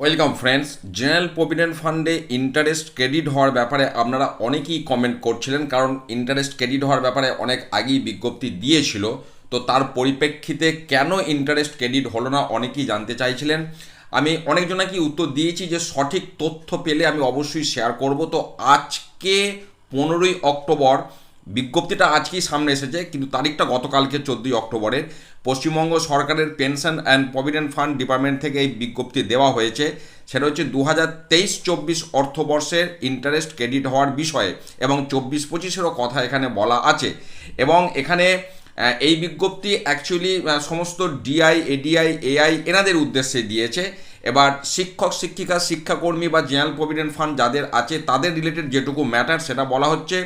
Welcome friends general provident ফান্ডে interest credit হওয়ার ব্যাপারে আপনারা অনেকেই কমেন্ট করছিলেন, কারণ ইন্টারেস্ট ক্রেডিট হওয়ার ব্যাপারে অনেক আগেই বিজ্ঞপ্তি দিয়েছিল। তো তার পরিপ্রেক্ষিতে কেন ইন্টারেস্ট ক্রেডিট হলো না অনেকেই জানতে চাইছিলেন। আমি অনেকজনকে উত্তর দিয়েছি যে সঠিক তথ্য পেলে আমি অবশ্যই শেয়ার করব। তো আজকে পনেরোই অক্টোবর বিজ্ঞপ্তিটা আজকেই সামনে এসেছে, কিন্তু তারিখটা গতকালকে চোদ্দোই অক্টোবরের। পশ্চিমবঙ্গ সরকারের pension and provident fund department থেকে এই বিজ্ঞপ্তি দেওয়া হয়েছে। সেটা হচ্ছে দু হাজার তেইশ চব্বিশ অর্থবর্ষের ইন্টারেস্ট ক্রেডিট হওয়ার বিষয়ে এবং চব্বিশ পঁচিশেরও কথা এখানে বলা আছে। এবং এখানে এই বিজ্ঞপ্তি অ্যাকচুয়ালি সমস্ত ডিআই, এডিআই, এআই এনাদের উদ্দেশ্যে দিয়েছে। এবার শিক্ষক, শিক্ষিকা, শিক্ষাকর্মী বা জেনারেল প্রভিডেন্ট ফান্ড যাদের আছে, তাদের রিলেটেড যেটুকু ম্যাটার সেটা বলা হচ্ছে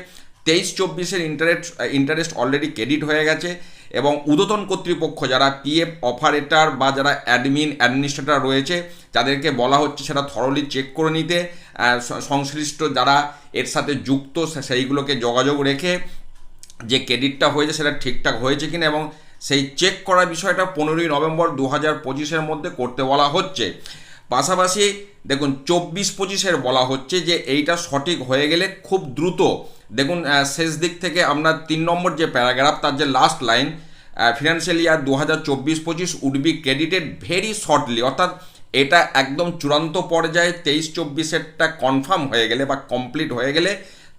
তেইশ চব্বিশের ইন্টারেস্ট ইন্টারেস্ট অলরেডি ক্রেডিট হয়ে গেছে এবং উদতন কর্তৃপক্ষ যারা পিএফ অপারেটর বা যারা অ্যাডমিন অ্যাডমিনিস্ট্রেটর রয়েছে, যাদেরকে বলা হচ্ছে সেটা থরলি চেক করে নিতে সংশ্লিষ্ট যারা এর সাথে যুক্ত সেইগুলোকে যোগাযোগ রেখে যে ক্রেডিটটা হয়েছে সেটা ঠিকঠাক হয়েছে কিনা এবং সেই চেক করার বিষয়টা পনেরোই নভেম্বর দু হাজার পঁচিশের মধ্যে করতে বলা হচ্ছে। পাশাপাশি দেখুন চব্বিশ পঁচিশের বলা হচ্ছে যে এইটা সঠিক হয়ে গেলে খুব দ্রুত, দেখুন শেষ দিক থেকে আপনার তিন নম্বর যে প্যারাগ্রাফ, তার যে লাস্ট লাইন ফিনান্সিয়াল ইয়ার দু হাজার চব্বিশ পঁচিশ would be credited very shortly অর্থাৎ এটা একদম চূড়ান্ত পর্যায়ে তেইশ চব্বিশেরটা কনফার্ম হয়ে গেলে বা কমপ্লিট হয়ে গেলে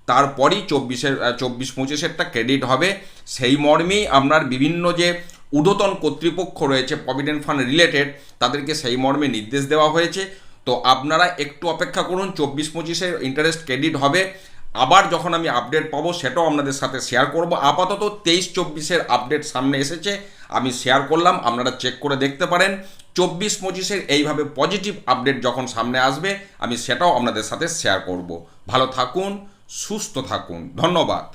তারপরই চব্বিশের চব্বিশ পঁচিশেরটা ক্রেডিট হবে। সেই মর্মেই আপনার বিভিন্ন যে ঊর্ধ্বতন কর্তৃপক্ষ রয়েছে প্রভিডেন্ট ফান্ড রিলেটেড তাদেরকে সেই মর্মে নির্দেশ দেওয়া হয়েছে। তো আপনারা একটু অপেক্ষা করুন, চব্বিশ পঁচিশে ইন্টারেস্ট ক্রেডিট হবে। আবার যখন আমি আপডেট পাবো, সেটাও আপনাদের সাথে শেয়ার করব। আপাতত তেইশ চব্বিশের আপডেট সামনে এসেছে, আমি শেয়ার করলাম, আপনারা চেক করে দেখতে পারেন। চব্বিশ পঁচিশের এইভাবে পজিটিভ আপডেট যখন সামনে আসবে, আমি সেটাও আপনাদের সাথে শেয়ার করব। ভালো থাকুন, সুস্থ থাকুন। ধন্যবাদ।